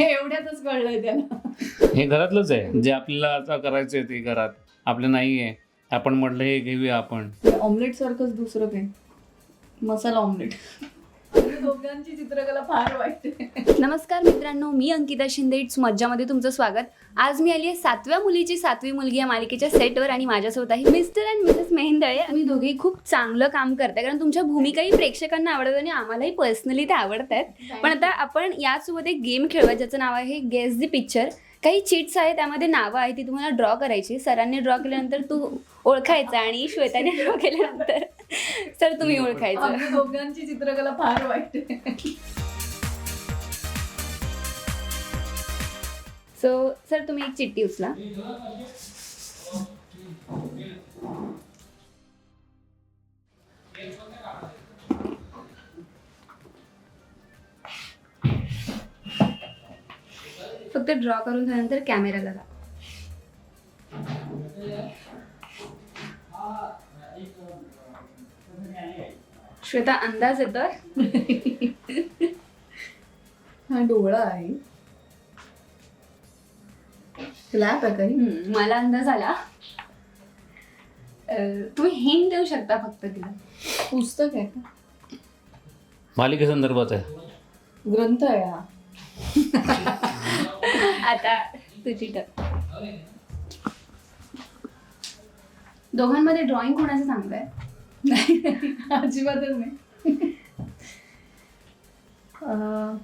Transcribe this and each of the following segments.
एवढ्यातच कळलंय त्याला. हे घरातलंच आहे. जे आपल्याला आता करायचं आहे ते घरात. आपलं नाही आहे. आपण म्हटलं हे घेऊया आपण. ऑमलेट सारखंच दुसरं काही. मसाला ऑमलेट. दोघांची चित्रकला फार आहे. नमस्कार मित्रांनो मी अंकिता शिंदे. इट्स मज्जामध्ये तुमचं स्वागत. आज मी आली आहे सातव्या मुलीची सातवी मुलगी या मालिकेच्या सेटवर आणि माझ्यासोबत आहे मिस्टर अँड मिसेस मेहेंदळे. आम्ही दोघेही खूप चांगलं काम करताय कारण तुमच्या भूमिकाही प्रेक्षकांना आवडतात आणि आम्हालाही पर्सनली त्या आवडत आहेत पण आता आपण यासोबत एक गेम खेळूया ज्याचं नाव आहे गेस दी पिक्चर काही चिट्स आहेत त्यामध्ये नावं आहेत ती तुम्हाला ड्रॉ करायची. सरांनी ड्रॉ केल्यानंतर तू ओळखायचं आणि श्वेताने ड्रॉ केल्यानंतर. सर तुम्ही ओळखायचं. आमच्या दोघांची चित्रकला फार वाईट आहे. सो सर तुम्ही एक चिठ्ठी उचला. फक्त ड्रॉ करून झाल्यानंतर कॅमेराला लावा श्वेता अंदाज येतोय? हा डोळा आहे. काही हम्म, मला अंदाज आला. तुम्ही हिंट देऊ शकता फक्त तिला. पुस्तक आहे का? मालिकेसंदर्भात आहे. ग्रंथ आहे हा. आता तुझी टप दोघांमध्ये ड्रॉइंग कोणाचं चांगलं आहे? अजिबातच नाही. अं,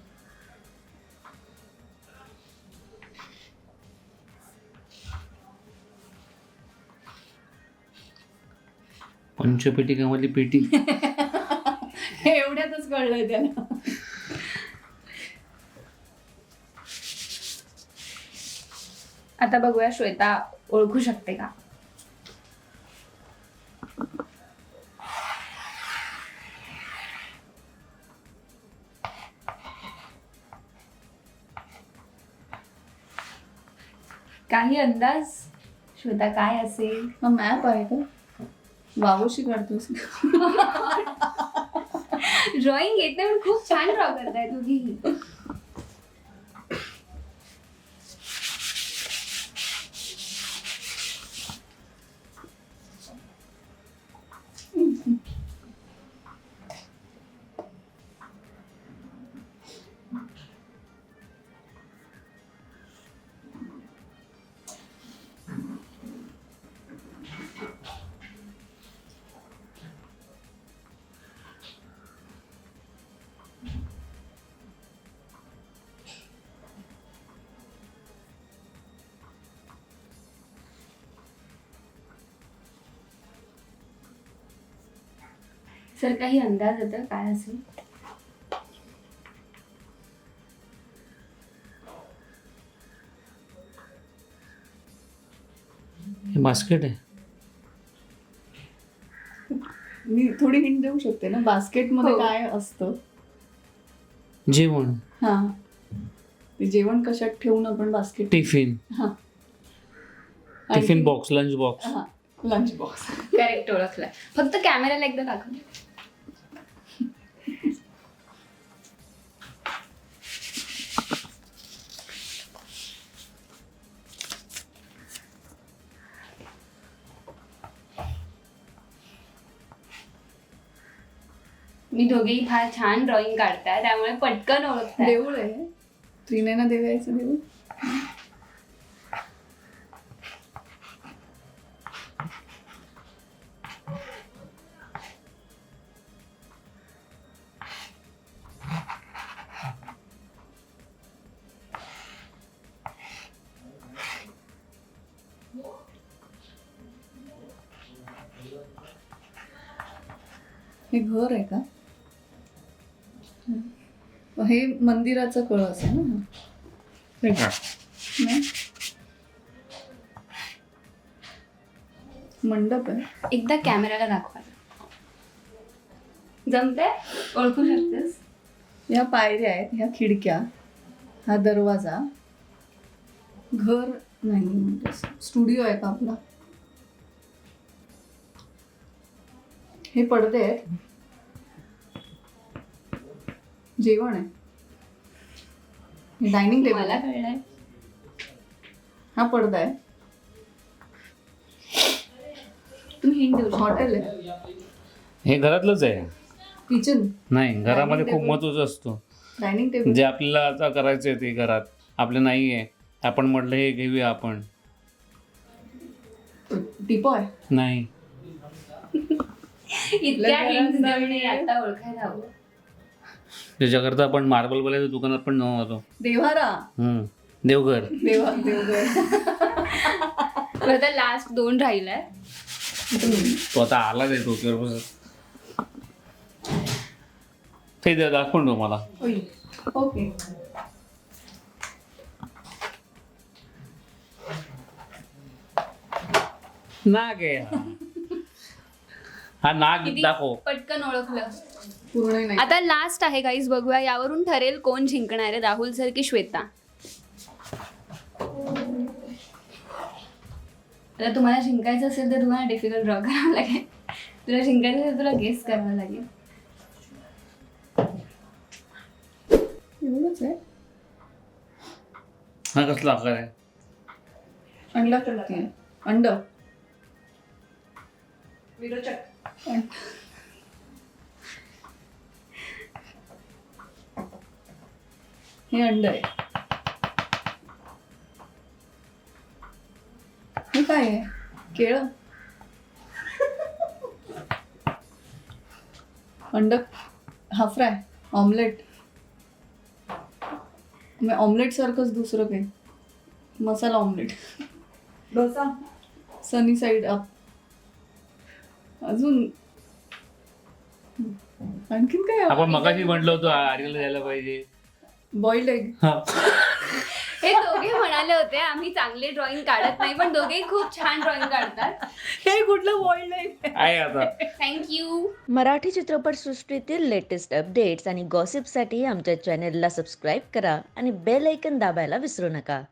पंचपेटिकामधली पेटी. एवढ्यातच कळलंय त्याला. आता बघूया श्वेता ओळखू शकते का? काही अंदाज? श्वेता काय असेल? मॅप आहे का? बाबूशी करतोस ड्रॉइंग येते पण खूप छान ड्रॉ करताय दोघीही सर काही अंदाज येतो काय असेल? हे बास्केट आहे. मी थोडी हिंट देऊ शकते ना? बास्केटमध्ये हो. काय असतं? जेवण. हा. ते जेवण कशात ठेवून आपण बास्केट टिफिन. हा. Tiffin box lunch box. हा. Lunch box. करेक्ट ओळखलाय फक्त कॅमेराला एकदा दाखव. मी दोघेही फार छान ड्रॉइंग काढताय त्यामुळे पटकन ओळखताय. देऊळ आहे. त्रिनयना देवायचं देऊळ. हे घर आहे का? हे मंदिराचं कळस आहे ना. हे? नाही? मंडप आहे. एकदा कॅमेराला दाखवा. जमते ओळखू शकतेस? या पायऱ्या आहेत ह्या खिडक्या हा दरवाजा. घर नाही म्हणजे स्टुडिओ आहे का आपला? हे पडदे आहेत. जेवण आहे. डायनिंग मला टेबल कळलंय? हा पडदा आहे. तुम्ही हिंट देऊ शकता. हॉटेल आहे. हे घरातलंच आहे. किचन नाही घरामध्ये खूप table. महत्वाचं असतो. डायनिंग टेबल जे आपल्याला आता करायचं आहे ते घरात. आपलं नाही आहे. आपण म्हटलं हे घेऊया आपण. टिपॉय नाही. इतक्या hints देऊन आता ओळखायला हवं. त्याच्याकरता आपण मार्बल बोलायचं दुकानात पण जाऊन होतो देव्हारा? हम्म. देवघर. देवा देवघर. आता लास्ट दोन राहिलाय. तो आता आलाच आहे डोक्यावर बसत. ते द्या दाखवून दो मला. ओके. नाग आहे हा. हा नाग किती दाखव. पटकन ओळखलं. पूर्ण नाही. आता लास्ट आहे गाईज बघूया यावरून ठरेल कोण जिंकणार आहे राहुल सर की श्वेता? आता तुम्हाला जिंकायचं असेल तर तुम्हाला डिफिकल्ट ड्रॉ करावं लागेल. तुला जिंकायचं असेल तर तुला गेस करावं लागेल. एवढंच आहे? हा कसला आकार आहे? अंडा करते. अंड. हे अंड आहे. हे काय आहे? केळ? अंड? हा फ्राय? ऑमलेट? ऑमलेट सारखंच दुसरं काही. Masala omelette. Dosa? Sunny side up. अजून? आणखीन काय आपण मगाशी म्हटलं होतं आर्यला द्यायला पाहिजे. बॉइल्ड एग हा. हे दोघे म्हणाले होते आम्ही चांगले ड्रॉइंग काढत नाही पण दोघेही खूप छान ड्रॉइंग काढतात. हे कुठलं बॉइल्ड नाही आहे आता. थँक्यू मराठी चित्रपटसृष्टीतील लेटेस्ट अपडेट्स आणि गॉसिपसाठी आमच्या चॅनेलला सबस्क्राईब करा आणि बेल ऐकन दाबायला विसरू नका.